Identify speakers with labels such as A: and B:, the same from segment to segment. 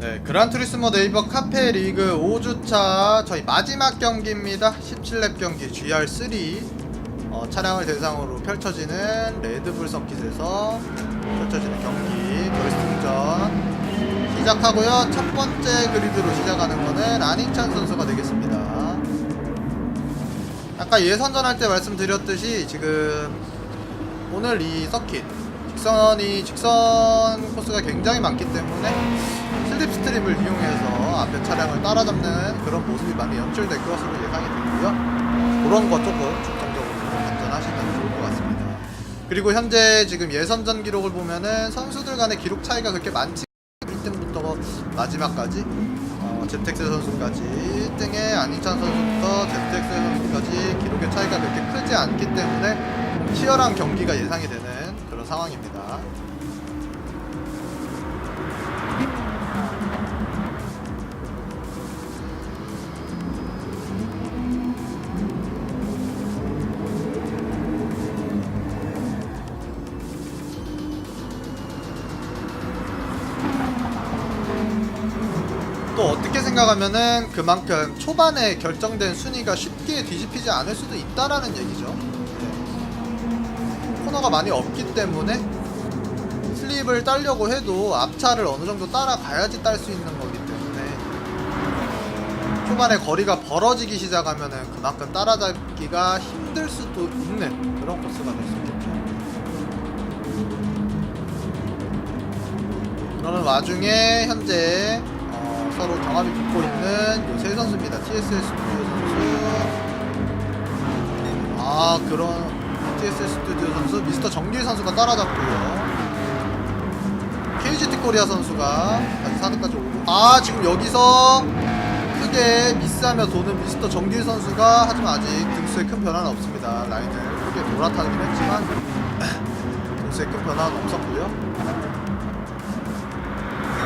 A: 네, 그란투리스모 네이버 카페 리그 5주차 저희 마지막 경기입니다. 17렙 경기 GR3 어, 차량을 대상으로 펼쳐지는 레드불 서킷에서 펼쳐지는 경기 결승전 시작하고요. 첫 번째 그리드로 시작하는 거는 안인찬 선수가 되겠습니다. 아까 예선전 할 때 말씀드렸듯이 지금 오늘 이 서킷 직선이 직선 코스가 굉장히 많기 때문에 슬립 스트림을 이용해서 앞에 차량을 따라잡는 그런 모습이 많이 연출될 것으로 예상이 되고요. 그런 거 조금 중점적으로 관전하시면 좋을 것 같습니다. 그리고 현재 지금 예선전 기록을 보면은 선수들 간의 기록 차이가 그렇게 많지 1등부터 마지막까지 어, 제택세 선수까지 1등에 안희찬 선수부터 제택세 선수까지 기록의 차이가 그렇게 크지 않기 때문에 치열한 경기가 예상이 되는 그런 상황입니다. 생각하면은 그만큼 초반에 결정된 순위가 쉽게 뒤집히지 않을 수도 있다라는 얘기죠. 네. 코너가 많이 없기 때문에 슬립을 따려고 해도 앞차를 어느 정도 따라가야지 딸 수 있는 거기 때문에 초반에 거리가 벌어지기 시작하면은 그만큼 따라잡기가 힘들 수도 있는 그런 코스가 될 수 있겠죠. 그러는 와중에 현재 어, 서로 경합이 붙고 있는 요세 선수입니다. TSS 스튜디오 선수. 아 그런 TSS 스튜디오 선수 미스터 정길 선수가 따라잡고요. KGT 코리아 선수가 다시 4등까지 오고 아 지금 여기서 크게 미스하며 도는 미스터 정길 선수가 하지만 아직 등수에 큰 변화는 없습니다. 라인을 크게 몰아타긴 했지만 등수에 큰 변화는 없었고요.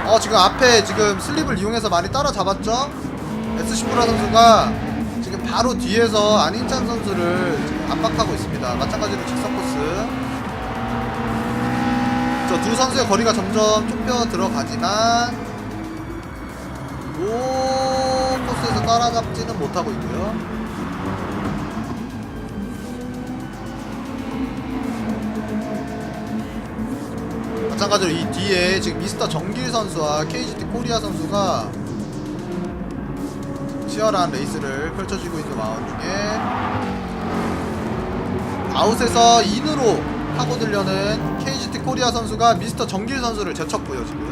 A: 어 지금 앞에 지금 슬립을 이용해서 많이 따라잡았죠? S10브라 선수가 지금 바로 뒤에서 안인찬 선수를 압박하고 있습니다. 마찬가지로 직선 코스. 저 두 선수의 거리가 점점 좁혀 들어가지만 오 코스에서 따라잡지는 못하고 있고요 마찬가지로 이 뒤에 지금 미스터 정길 선수와 KGT 코리아 선수가 치열한 레이스를 펼쳐지고 있는 마음 중에 아웃에서 인으로 파고들려는 KGT 코리아 선수가 미스터 정길 선수를 제쳤고요 지금.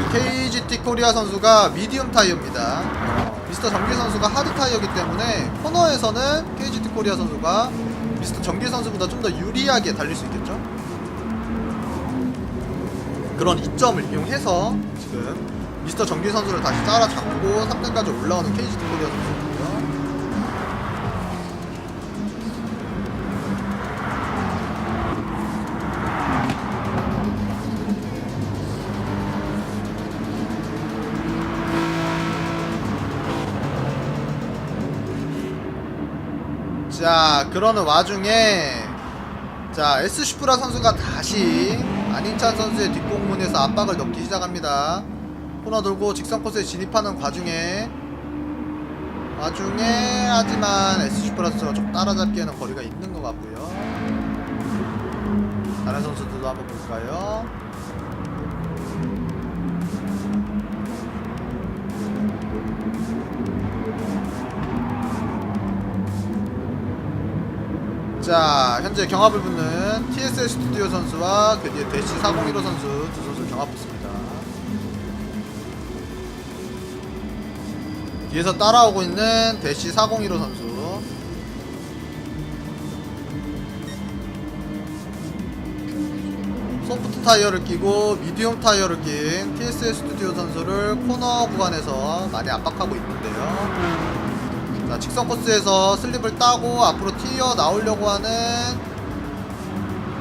A: 이 KGT 코리아 선수가 미디움 타이어입니다 미스터 정길 선수가 하드 타이어이기 때문에 코너에서는 KGT 코리아 선수가 미스터 정길 선수보다 좀 더 유리하게 달릴 수 있겠죠. 그런 이점을 이용해서 지금 미스터 정길 선수를 다시 따라잡고 3등까지 올라오는 KGT 코리아 선수 자 그러는 와중에 자 S슈프라 선수가 다시 안인찬 선수의 뒷공문에서 압박을 넣기 시작합니다. 코너 돌고 직선 코스에 진입하는 과중에 와중에 하지만 S슈프라 선수가 좀 따라잡기에는 거리가 있는 것 같고요. 다른 선수들도 한번 볼까요 자 현재 경합을 붙는 TSL 스튜디오 선수와 그 뒤에 대시 401호 선수 두 선수 경합 붙습니다. 뒤에서 따라오고 있는 대시 401호 선수. 소프트 타이어를 끼고 미디움 타이어를 낀 TSL 스튜디오 선수를 코너 구간에서 많이 압박하고 있는데요 자, 직선 코스에서 슬립을 따고 앞으로 튀어 나오려고 하는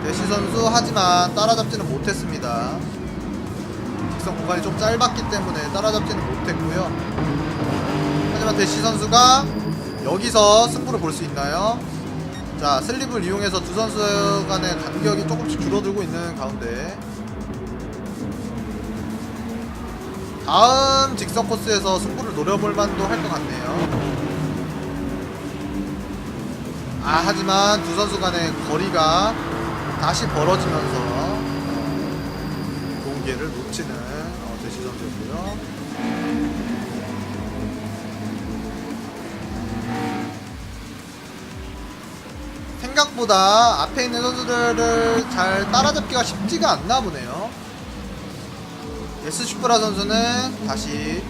A: 대시 선수 하지만 따라잡지는 못했습니다. 직선 구간이 좀 짧았기 때문에 따라잡지는 못했고요. 하지만 대시 선수가 여기서 승부를 볼 수 있나요? 자 슬립을 이용해서 두 선수 간의 간격이 조금씩 줄어들고 있는 가운데 다음 직선 코스에서 승부를 노려볼 만도 할 것 같네요. 아 하지만 두 선수 간의 거리가 다시 벌어지면서 기회를 놓치는 어, 대시 선수였고요. 생각보다 앞에 있는 선수들을 잘 따라잡기가 쉽지가 않나 보네요. 예스 슈프라 선수는 다시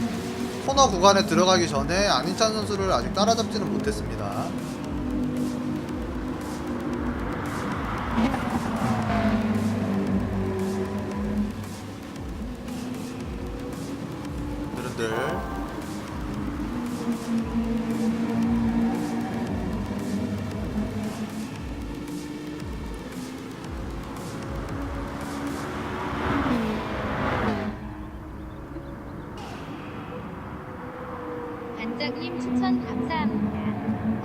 A: 코너 구간에 들어가기 전에 안희찬 선수를 아직 따라잡지는 못했습니다.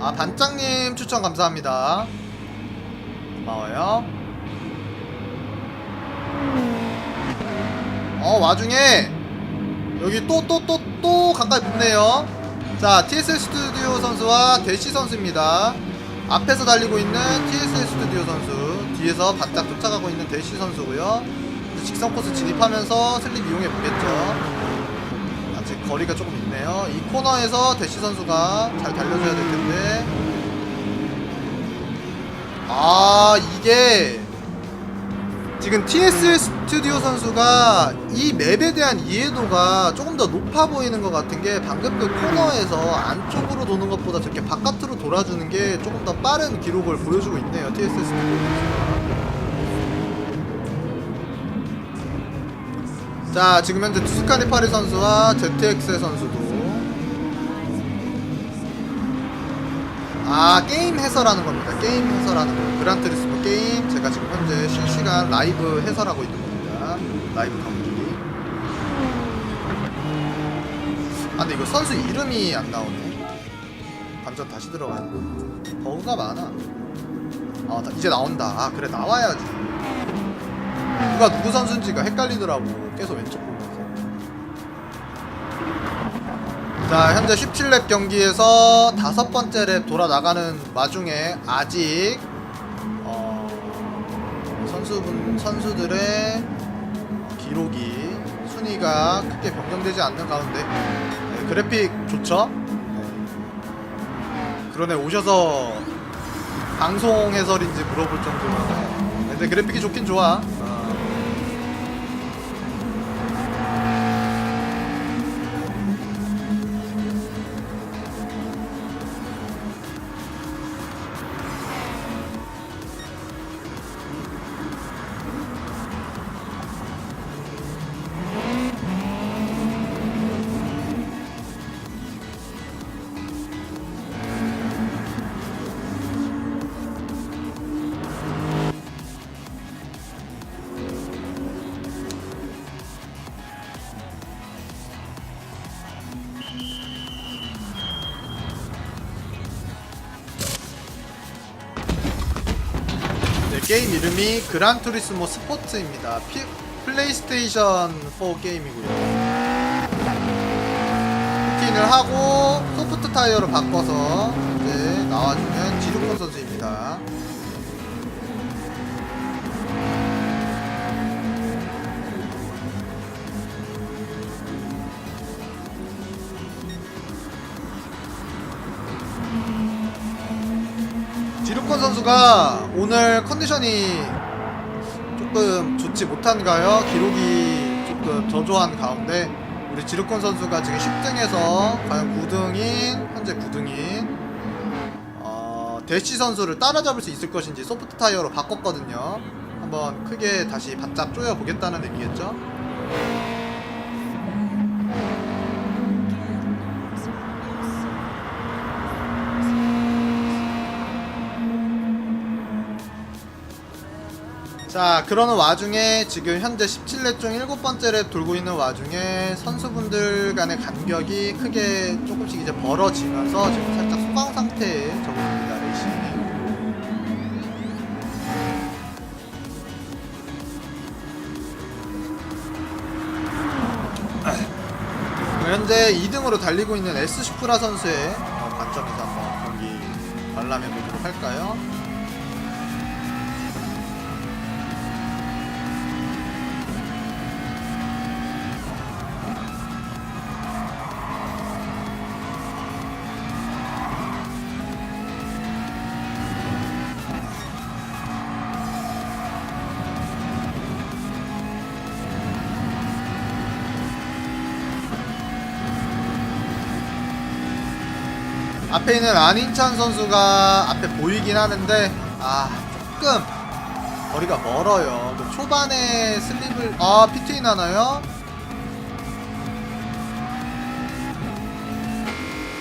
A: 아 반장님 추천 감사합니다. 고마워요. 어 와중에 여기 또 또 또 또 가까이 붙네요. 자 TSL 스튜디오 선수와 대시 선수입니다. 앞에서 달리고 있는 TSL 스튜디오 선수 뒤에서 바짝 쫓아가고 있는 대시 선수고요. 직선 코스 진입하면서 슬립 이용해 보겠죠 아직 거리가 조금 있네요. 이 코너에서 대시 선수가 잘 달려줘야 될 텐데. 아, 이게 지금 TS 스튜디오 선수가 이 맵에 대한 이해도가 조금 더 높아 보이는 것 같은 게 방금 그 코너에서 안쪽으로 도는 것보다 저렇게 바깥으로 돌아주는 게 조금 더 빠른 기록을 보여주고 있네요. TS 스튜디오 선수가. 자 지금 현재 투스카니 파리 선수와 ZX 선수도. 아 게임 해설하는 겁니다. 게임 해설하는 거. 그란트리스모 게임. 제가 지금 현재 실시간 라이브 해설하고 있는 겁니다. 라이브 경기. 아 근데 이거 선수 이름이 안 나오네. 감전 다시 들어가야 돼. 버그가 많아. 아 나- 이제 나온다. 아 그래 나와야지 누가 누구 선수인지가 헷갈리더라고 계속 왼쪽 보면서 자 현재 17렙 경기에서 다섯 번째 랩 돌아 나가는 와중에 아직 어, 선수분 선수들의 기록이 순위가 크게 변경되지 않는 가운데 네, 그래픽 좋죠? 네. 그러네 오셔서 방송 해설인지 물어볼 정도면 근데 그래픽이 좋긴 좋아. 이름이 그란 투리스모 스포츠입니다. 피, 플레이스테이션 4 게임이고요. 루틴을 하고 소프트 타이어로 바꿔서 이제 나와주는 지루콘 선수입니다. 선수가 오늘 컨디션이 조금 좋지 못한가요? 기록이 조금 저조한 가운데 우리 지루콘 선수가 지금 10등에서 과연 9등인 현재 9등인 어, 대시 선수를 따라잡을 수 있을 것인지 소프트 타이어로 바꿨거든요. 한번 크게 다시 바짝 조여 보겠다는 의미겠죠? 자 그러는 와중에 지금 현재 17렙 중 7번째 랩 돌고 있는 와중에 선수분들 간의 간격이 크게 조금씩 이제 벌어지면서 지금 살짝 소강 상태에 접어 있습니다 레이싱이 현재 2등으로 달리고 있는 S 슈프라 선수의 관점에서 한번 경기 관람해 보도록 할까요? 앞에 있는 안인찬 선수가 앞에 보이긴 하는데 아 조금 거리가 멀어요. 그 초반에 슬립을 아 피트인 하나요?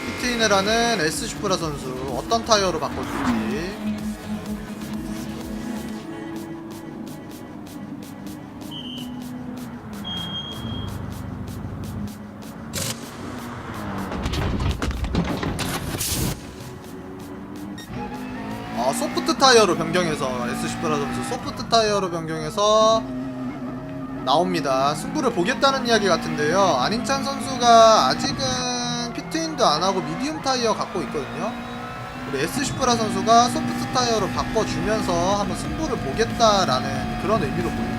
A: 피트인을 하는 S 슈프라 선수 어떤 타이어로 바꿔줄지 타이어로 변경해서 S 슈프라 선수 소프트 타이어로 변경해서 나옵니다. 승부를 보겠다는 이야기 같은데요. 안인찬 선수가 아직은 피트인도 안 하고 미디움 타이어 갖고 있거든요. 우리 S 슈프라 선수가 소프트 타이어로 바꿔주면서 한번 승부를 보겠다라는 그런 의미로 보입니다.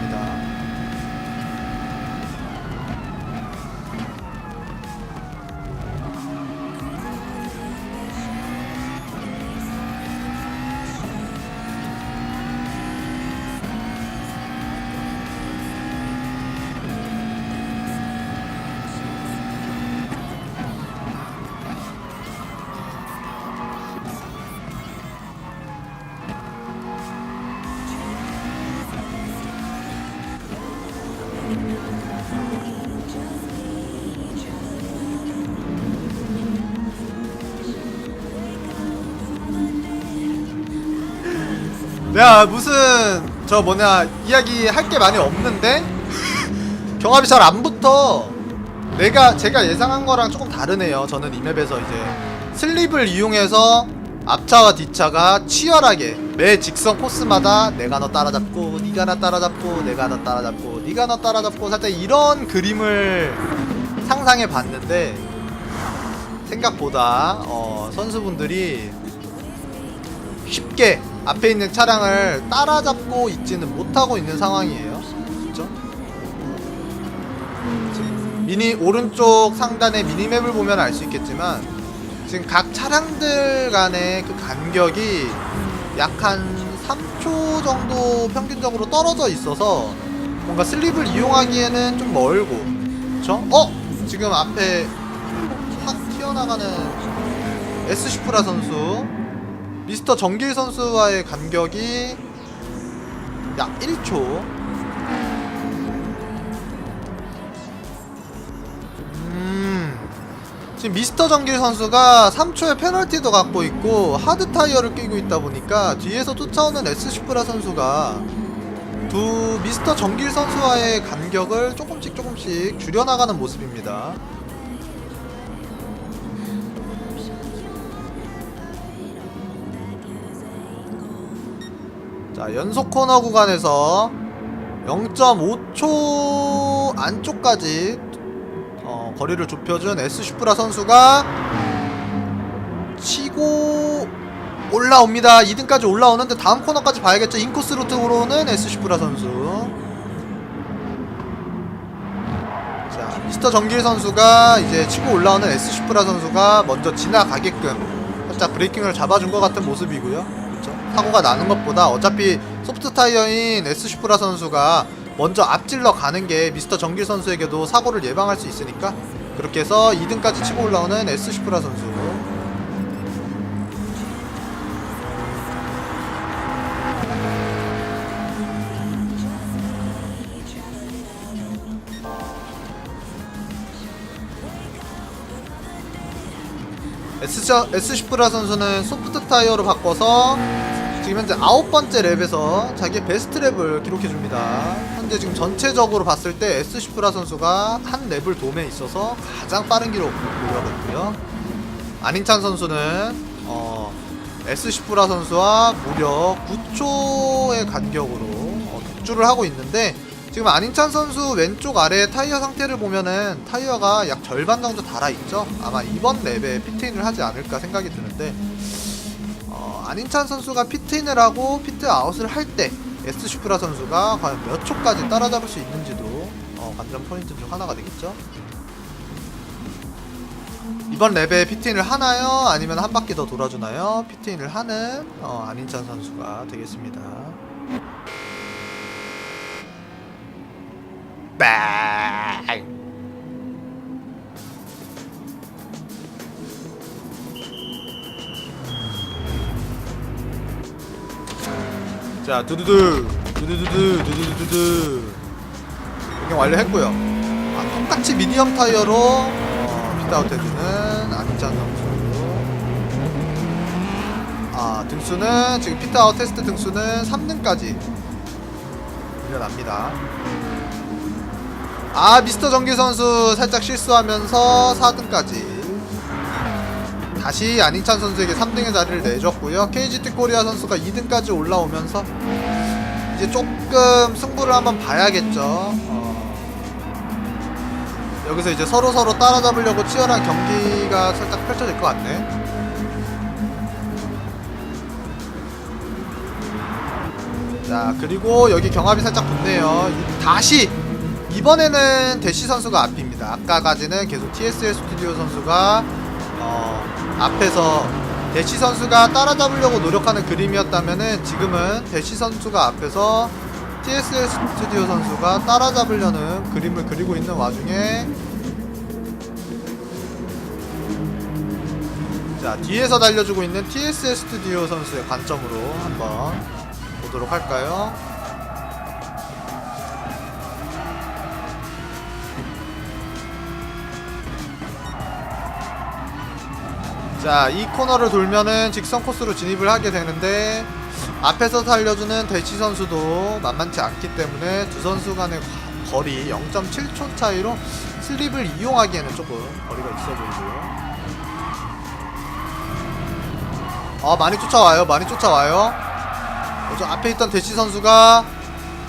A: 내가 무슨 저 뭐냐 이야기 할 게 많이 없는데 경합이 잘 안 붙어. 내가 제가 예상한 거랑 조금 다르네요. 저는 이 맵에서 이제 슬립을 이용해서 앞차와 뒷차가 치열하게 매 직선 코스마다 내가 너 따라잡고 네가 나 따라잡고 내가 너 따라잡고 네가 너 따라잡고 살짝 이런 그림을 상상해 봤는데 생각보다 어, 선수분들이 쉽게 앞에 있는 차량을 따라잡고 있지는 못하고 있는 상황이에요. 지금 미니 오른쪽 상단의 미니맵을 보면 알 수 있겠지만 지금 각 차량들 간의 그 간격이 약 한 3초 정도 평균적으로 떨어져 있어서 뭔가 슬립을 이용하기에는 좀 멀고 그쵸? 어? 지금 앞에 확 튀어나가는 슈프라 선수 미스터 정길 선수와의 간격이 약 1초. 음. 지금 미스터 정길 선수가 3초의 페널티도 갖고 있고 하드 타이어를 끼고 있다 보니까 뒤에서 쫓아오는 S 슈프라 선수가 두 미스터 정길 선수와의 간격을 조금씩 조금씩 줄여나가는 모습입니다. 자 연속 코너 구간에서 0.5초 안쪽까지 어, 거리를 좁혀준 S 슈프라 선수가 치고 올라옵니다. 2등까지 올라오는데 다음 코너까지 봐야겠죠. 인코스 루트로는 S 슈프라 선수. 자 미스터 정길 선수가 이제 치고 올라오는 S 슈프라 선수가 먼저 지나가게끔 살짝 브레이킹을 잡아준 것 같은 모습이고요. 그렇죠? 사고가 나는 것보다 어차피 소프트 타이어인 S 슈프라 선수가 먼저 앞질러 가는 게 미스터 정길 선수에게도 사고를 예방할 수 있으니까 그렇게 해서 2등까지 치고 올라오는 S 슈프라 선수. S, S 슈프라 선수는 소프트 타이어로 바꿔서 지금 현재 아홉 번째 랩에서 자기의 베스트 랩을 기록해 줍니다. 현재 지금 전체적으로 봤을 때 S 슈프라 선수가 한 랩을 도매에 있어서 가장 빠른 기록 보유하고 있고요. 안인찬 선수는 어, S 슈프라 선수와 무려 9초의 간격으로 어, 독주를 하고 있는데 지금 안인찬 선수 왼쪽 아래 타이어 상태를 보면은 타이어가 약 절반 정도 달아있죠. 아마 이번 랩에 피트인을 하지 않을까 생각이 드는데 어, 안인찬 선수가 피트인을 하고 피트 아웃을 할 때 에스 슈프라 선수가 과연 몇 초까지 따라잡을 수 있는지도 어, 관전 포인트 중 하나가 되겠죠. 이번 랩에 피트인을 하나요? 아니면 한 바퀴 더 돌아주나요? 피트인을 하는 어, 안인찬 선수가 되겠습니다. 빵! 자, 두두두, 두두두두, 두두두두. 변경 완료했고요. 아, 똑같이 미디엄 타이어로 어, 핏아웃 해주는 안짠 선수. 아, 등수는 지금 피트아웃 테스트 등수는 3등까지 밀려납니다. 아, 미스터 정기 선수 살짝 실수하면서 4등까지. 다시 안인찬 선수에게 3등의 자리를 내줬고요. KGT 코리아 선수가 2등까지 올라오면서 이제 조금 승부를 한번 봐야겠죠. 어, 여기서 이제 서로 서로 따라잡으려고 치열한 경기가 살짝 펼쳐질 것 같네. 자 그리고 여기 경합이 살짝 붙네요. 이- 다시 이번에는 대시 선수가 앞입니다. 아까까지는 계속 TSL 스튜디오 선수가 어, 앞에서 대시 선수가 따라잡으려고 노력하는 그림이었다면은 지금은 대시 선수가 앞에서 TSL 스튜디오 선수가 따라잡으려는 그림을 그리고 있는 와중에 자 뒤에서 달려주고 있는 TSL 스튜디오 선수의 관점으로 한번 보도록 할까요? 자, 이 코너를 돌면은 직선 코스로 진입을 하게 되는데 앞에서 달려주는 대치 선수도 만만치 않기 때문에 두 선수 간의 과- 거리 0.7초 차이로 슬립을 이용하기에는 조금 거리가 있어 보이고요. 아, 많이 쫓아와요. 많이 쫓아와요. 어, 저 앞에 있던 대치 선수가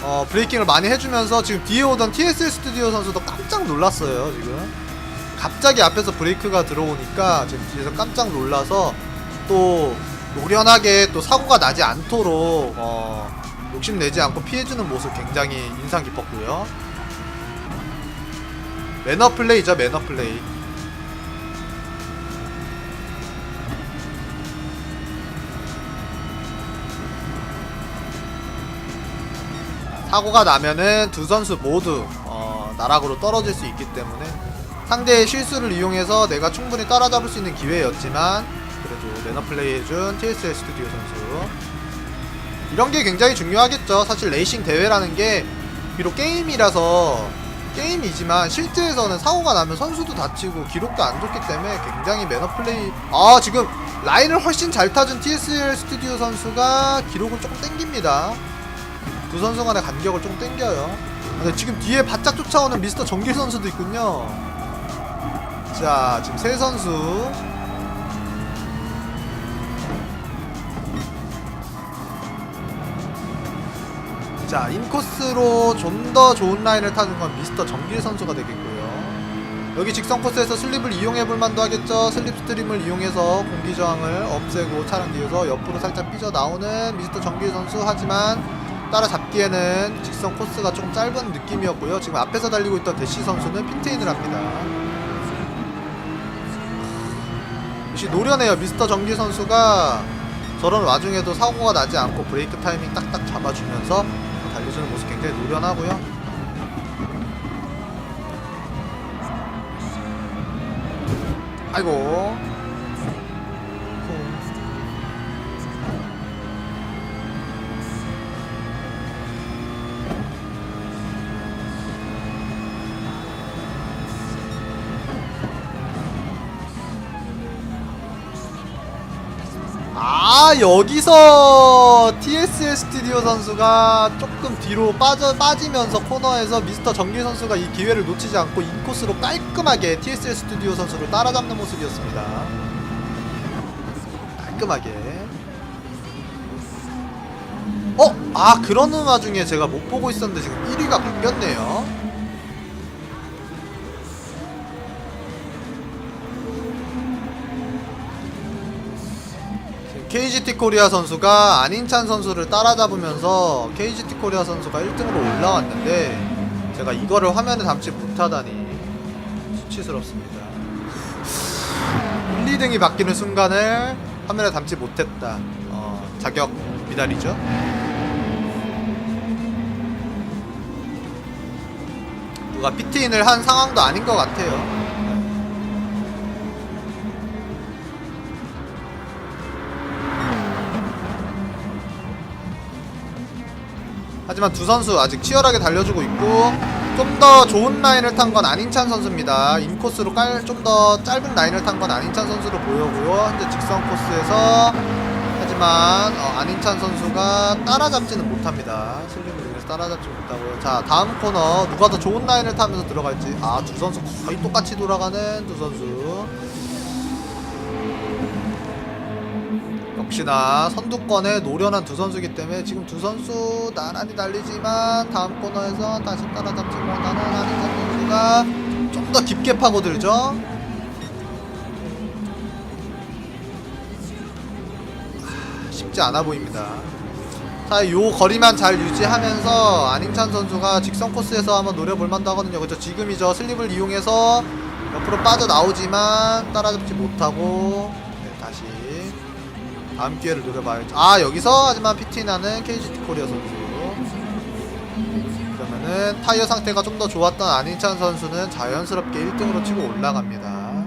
A: 어, 브레이킹을 많이 해주면서 지금 뒤에 오던 TSL 스튜디오 선수도 깜짝 놀랐어요. 지금. 갑자기 앞에서 브레이크가 들어오니까 지금 뒤에서 깜짝 놀라서 또 노련하게 또 사고가 나지 않도록 어, 욕심내지 않고 피해주는 모습 굉장히 인상 깊었고요. 매너 플레이죠, 매너 플레이. 사고가 나면은 두 선수 모두 어, 나락으로 떨어질 수 있기 때문에 상대의 실수를 이용해서 내가 충분히 따라잡을 수 있는 기회였지만 그래도 매너 플레이 해준 TSL 스튜디오 선수. 이런 게 굉장히 중요하겠죠. 사실 레이싱 대회라는 게 비록 게임이라서 게임이지만 실제에서는 사고가 나면 선수도 다치고 기록도 안 좋기 때문에 굉장히 매너 플레이. 아 지금 라인을 훨씬 잘 타준 TSL 스튜디오 선수가 기록을 조금 땡깁니다. 두 선수 간의 간격을 좀 땡겨요. 근데 지금 뒤에 바짝 쫓아오는 미스터 정길 선수도 있군요 자 지금 세 선수. 자 인코스로 좀 더 좋은 라인을 타는 건 미스터 정길 선수가 되겠고요. 여기 직선 코스에서 슬립을 이용해 볼 만도 하겠죠? 슬립 스트림을 이용해서 공기 저항을 없애고 차량 뒤에서 옆으로 살짝 삐져 나오는 미스터 정길 선수. 하지만 따라잡기에는 직선 코스가 조금 짧은 느낌이었고요. 지금 앞에서 달리고 있던 대시 선수는 핀테인을 합니다 역시 노련해요. 미스터 정기 선수가 저런 와중에도 사고가 나지 않고 브레이크 타이밍 딱딱 잡아주면서 달려주는 모습 굉장히 노련하고요. 아이고 아 여기서 TSL 스튜디오 선수가 조금 뒤로 빠져 빠지면서 코너에서 미스터 정길 선수가 이 기회를 놓치지 않고 인코스로 깔끔하게 TSL 스튜디오 선수를 따라잡는 모습이었습니다. 깔끔하게. 어? 아 그러는 와중에 제가 못 보고 있었는데 지금 1위가 바뀌었네요 KGT 코리아 선수가 안인찬 선수를 따라잡으면서 KGT 코리아 선수가 1등으로 올라왔는데 제가 이거를 화면에 담지 못하다니 수치스럽습니다. 1, 2등이 바뀌는 순간을 화면에 담지 못했다. 어, 자격 미달이죠. 누가 피트인을 한 상황도 아닌 것 같아요. 하지만 두 선수 아직 치열하게 달려주고 있고 좀 더 좋은 라인을 탄 건 안인찬 선수입니다. 인코스로 좀더 짧은 라인을 탄 건 안인찬 선수로 보여고요. 현재 직선 코스에서 하지만 어, 안인찬 선수가 따라잡지는 못합니다. 슬림을 위해서 따라잡지 못하고요. 자 다음 코너 누가 더 좋은 라인을 타면서 들어갈지 아 두 선수 거의 똑같이 돌아가는 두 선수 역시나 선두권에 노련한 두 선수이기 때문에 지금 두 선수 나란히 달리지만 다음 코너에서 다시 따라잡지 못하는 안인찬 선수가 좀 더 깊게 파고들죠. 쉽지 않아 보입니다. 자, 요 거리만 잘 유지하면서 안인찬 선수가 직선 코스에서 한번 노려볼 만도 하거든요. 그렇죠. 지금이죠. 슬립을 이용해서 옆으로 빠져나오지만 따라잡지 못하고 네, 다시 다음 기회를 노려봐야죠. 아, 여기서 하지만 피티나는 KGT 코리아 선수. 그러면은 타이어 상태가 좀 더 좋았던 안인찬 선수는 자연스럽게 1등으로 치고 올라갑니다.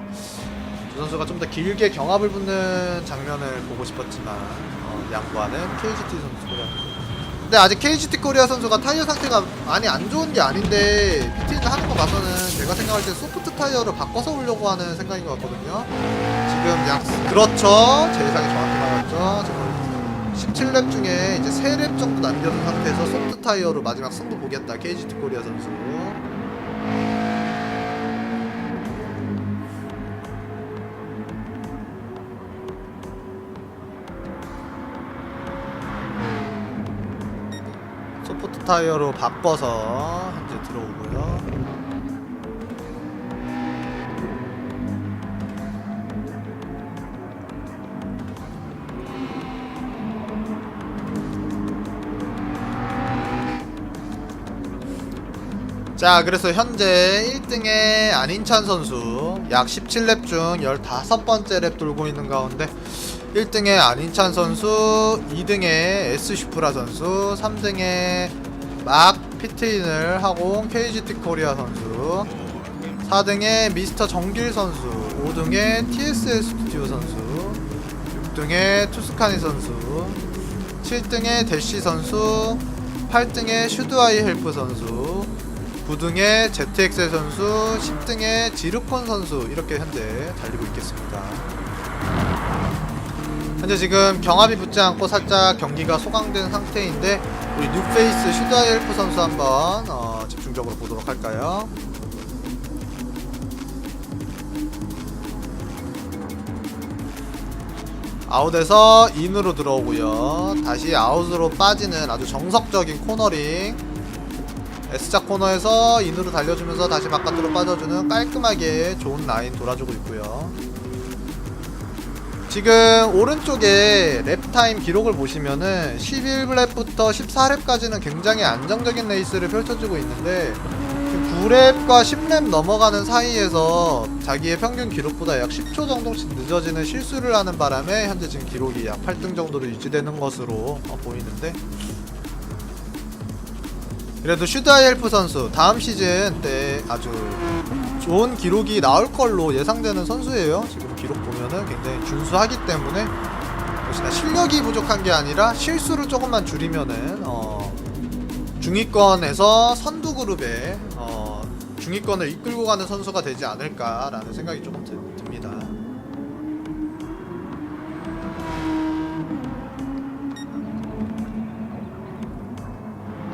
A: 두 선수가 좀 더 길게 경합을 붙는 장면을 보고 싶었지만 어, 양보하는 KGT 선수고요. 근데 아직 KGT 코리아 선수가 타이어 상태가 많이 안 좋은 게 아닌데 피팅을 하는 거 봐서는 제가 생각할 때 소프트 타이어를 바꿔서 오려고 하는 생각인 것 같거든요. 지금 약 그렇죠. 제 예상이 정확히. 지금 17렙 중에 이제 3렙 정도 남겨둔 상태에서 소프트 타이어로 마지막 승부 보겠다. KGT 코리아 선수. 타이어로 바꿔서 현재 들어오고요. 자, 그래서 현재 1등의 안인찬 선수 약 17렙 중 15번째 랩 돌고 있는 가운데 1등의 안인찬 선수, 2등의 S슈프라 선수, 3등의 막 피트인을 하고 온 KGT 코리아 선수, 4등의 미스터 정길 선수, 5등의 TSS 스튜디오 선수, 6등의 투스카니 선수, 7등의 대시 선수, 8등의 슈드아이 헬프 선수, 9등의 ZX 선수, 10등의 지르콘 선수. 이렇게 현재 달리고 있겠습니다. 현재 지금 경합이 붙지 않고 살짝 경기가 소강된 상태인데 우리 뉴페이스 헬프 선수 한번 어, 집중적으로 보도록 할까요? 아웃에서 인으로 들어오고요. 다시 아웃으로 빠지는 아주 정석적인 코너링. S자 코너에서 인으로 달려주면서 다시 바깥으로 빠져주는 깔끔하게 좋은 라인 돌아주고 있고요. 지금 오른쪽에 랩 타임 기록을 보시면은 11랩부터 14랩까지는 굉장히 안정적인 레이스를 펼쳐주고 있는데 9랩과 10랩 넘어가는 사이에서 자기의 평균 기록보다 약 10초 정도씩 늦어지는 실수를 하는 바람에 현재 지금 기록이 약 8등 정도로 유지되는 것으로 어, 보이는데 그래도 슈드아이 헬프 선수 다음 시즌 때 아주 좋은 기록이 나올 걸로 예상되는 선수예요. 지금 기록 보면 은 굉장히 준수하기 때문에 역시나 실력이 부족한 게 아니라 실수를 조금만 줄이면은 어, 중위권에서 선두 그룹에 어, 중위권을 이끌고 가는 선수가 되지 않을까라는 생각이 조금 드, 듭니다.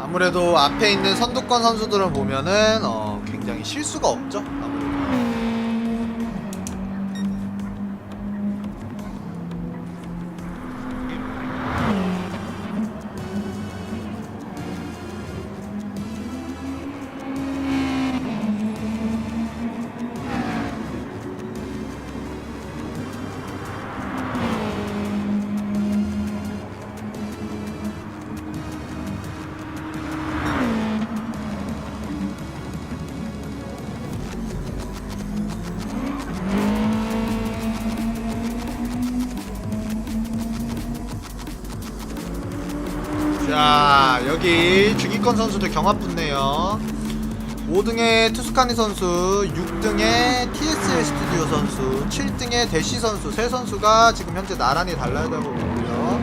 A: 아무래도 앞에 있는 선두권 선수들을 보면은 어, 굉장히 실수가 없죠. 여기 중위권 선수들 경합 붙네요. 5등에 투스카니 선수 6등에 TSL 스튜디오 선수 7등에 대시 선수 세 선수가 지금 현재 나란히 달려가고 있고요.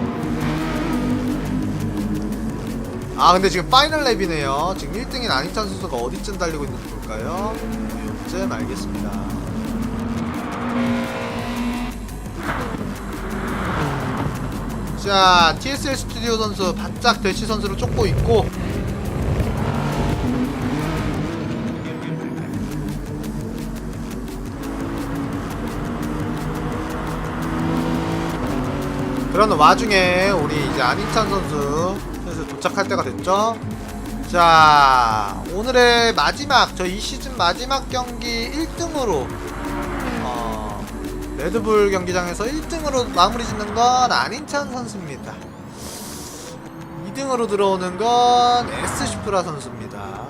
A: 아 근데 지금 파이널 랩이네요. 지금 1등인 안희찬 선수가 어디쯤 달리고 있는지 볼까요? 요쯤 알겠습니다 자 TSL 스튜디오 선수 바짝 대시 선수를 쫓고 있고 그런 와중에 우리 이제 안희찬 선수 슬슬 도착할 때가 됐죠. 자 오늘의 마지막 저 이 시즌 마지막 경기 1등으로 어, 레드불 경기장에서 1등으로 마무리 짓는 건 안희찬 선수입니다. 2등으로 들어오는 건 에스시프라 선수입니다.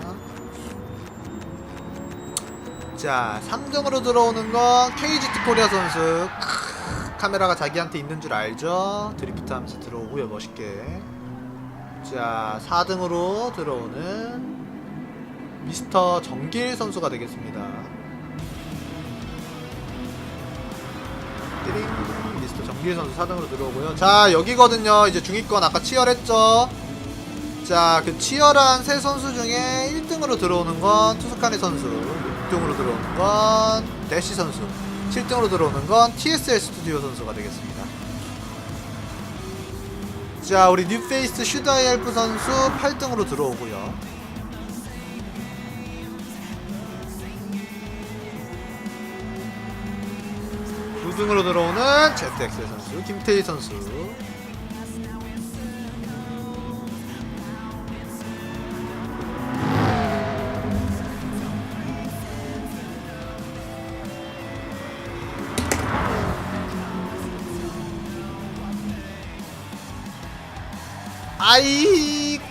A: 자 3등으로 들어오는 건 KGT 코리아 선수. 크, 카메라가 자기한테 있는 줄 알죠? 드리프트 하면서 들어오고요 멋있게. 자 4등으로 들어오는 미스터 정길 선수가 되겠습니다. 띠링 미스터 정길 선수 4등으로 들어오고요. 자 여기거든요. 이제 중위권 아까 치열했죠. 자 그 치열한 세 선수 중에 1등으로 들어오는 건 투스카니 선수, 6등으로 들어오는 건 대시 선수, 7등으로 들어오는 건 TSL 스튜디오 선수가 되겠습니다. 자 우리 뉴페이스 슈다이엘프 선수 8등으로 들어오고요. 구 등으로 들어오는 ZX 선수, 김태희 선수. 아이고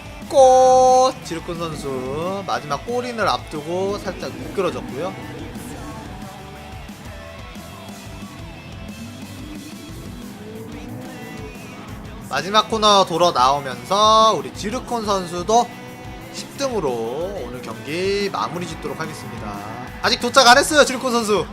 A: 지르콘 선수 마지막 골인을 앞두고 살짝 미끄러졌고요. 마지막 코너 돌아 나오면서 우리 지르콘 선수도 10등으로 오늘 경기 마무리 짓도록 하겠습니다. 아직 도착 안 했어요, 지르콘 선수.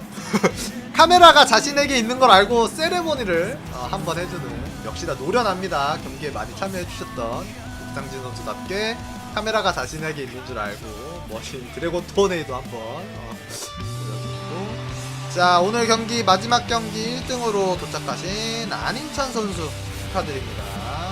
A: 카메라가 자신에게 있는 걸 알고 세레모니를 어, 한번 해주는 역시나 노련합니다. 경기에 많이 참여해주셨던 이상진 선수답게 카메라가 자신에게 있는 줄 알고 멋진 드래곤 토네이도 한번 어, 보여주고 자 오늘 경기 마지막 경기 1등으로 도착하신 안인찬 선수 축하드립니다.